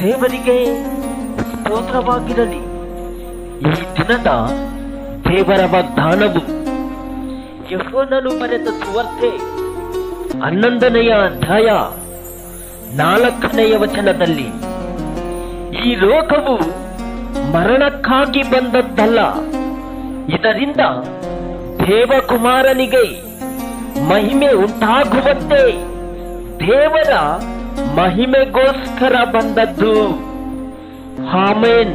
ದೇವರಿಗೆ ಸ್ತೋತ್ರವಾಗಿರಲಿ. ಈ ದಿನದ ದೇವರ ವಾಗ್ದಾನವು ಯಹೋನನು ಬರೆದ ಸುವರ್ತೆ ಹನ್ನೊಂದನೆಯ ಅಧ್ಯಾಯ ನಾಲ್ಕನೆಯ ವಚನದಲ್ಲಿ, ಈ ಲೋಕವು ಮರಣಕ್ಕಾಗಿ ಬಂದದ್ದಲ್ಲ, ಇದರಿಂದ ದೇವಕುಮಾರನಿಗೆ ಮಹಿಮೆ ಉಂಟಾಗುವಂತೆ ದೇವರ ಮಹಿಮೆಗೋಸ್ಕರ ಬಂದದ್ದು. ಹಾಮೇನ್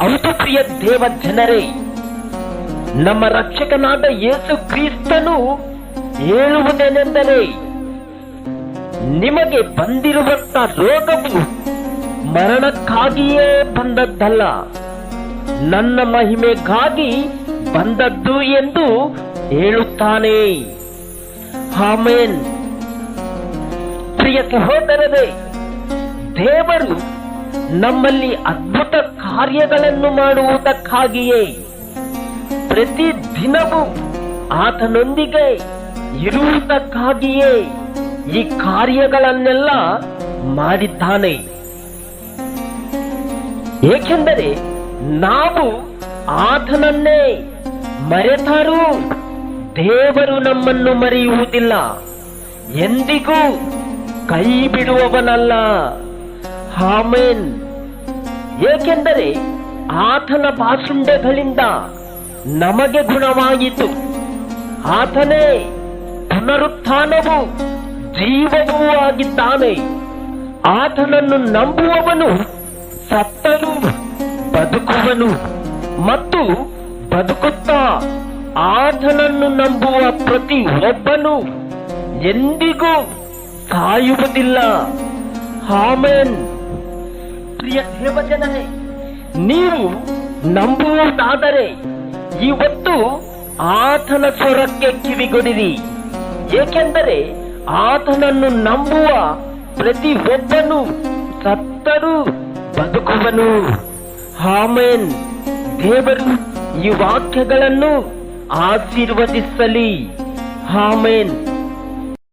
ಹೌದು ಪ್ರಿಯ ದೇವ ಜನರೇ ನಮ್ಮ ರಕ್ಷಕನಾದ ಯೇಸು ಕ್ರಿಸ್ತನು ಹೇಳುವುದೇನೆಂದರೆ, ನಿಮಗೆ ಬಂದಿರುವಂತ ರೋಗವು ಮರಣಕ್ಕಾಗಿಯೇ ಬಂದದ್ದಲ್ಲ. ನನ್ನ ಮಹಿಮೆಗಾಗಿ ಬಂದದ್ದು ಎಂದು ಹೇಳುತ್ತಾನೆ. ಆಮೇನ್. ಪ್ರಿಯ ಸಹೋದರರೇ, ದೇವರು ನಮ್ಮಲ್ಲಿ ಅದ್ಭುತ ಕಾರ್ಯಗಳನ್ನು ಮಾಡುವುದಕ್ಕಾಗಿಯೇ ಪ್ರತಿ ದಿನವೂ ಆತನೊಂದಿಗೆ ಇರುವುದಕ್ಕಾಗಿಯೇ ಈ ಕಾರ್ಯಗಳನ್ನೆಲ್ಲ ಮಾಡಿದ್ದಾನೆ. ಏಕೆಂದರೆ ನಾವು ಆತನನ್ನೇ ಮರೆತರೂ ದೇವರು ನಮ್ಮನ್ನು ಮರೆಯುವುದಿಲ್ಲ. ಎಂದಿಗೂ ಕೈ ಬಿಡುವವನಲ್ಲ ಹಾಮೇನ್ ಏಕೆಂದರೆ ಆತನ ಬಾಸುಂಡೆಗಳಿಂದ ನಮಗೆ ಗುಣವಾಯಿತು ಆತನೇ ಪುನರುತ್ಥಾನವು ಜೀವವೂ ಆಗಿದ್ದಾನೆ. ಆತನನ್ನು ನಂಬುವವನು ಸತ್ತನು ಬದುಕುವನು ಮತ್ತು ಬದುಕುತ್ತಾ ಆತನನ್ನು ನಂಬುವ ಪ್ರತಿ ಒಬ್ಬನು ಎಂದಿಗೂ ಸಾಯುವುದಿಲ್ಲ. ಆಮೇನ್. ಪ್ರಿಯ ದೇವಜನೇ ನೀವು ನಂಬುವುದಾದರೆ ಇವತ್ತು ಆತನ ಸ್ವರಕ್ಕೆ ಕಿವಿಗೊಡಿರಿ. ಏಕೆಂದರೆ ಆತನನ್ನು ನಂಬುವ ಪ್ರತಿ ಒಬ್ಬನು ಸತ್ತರೂ ಬದುಕುವನು. ಆಮೇನ್. ದೇವರು ಈ ವಾಕ್ಯಗಳನ್ನು ಆಶೀರ್ವದಿಸಲಿ. ಆಮೇನ್.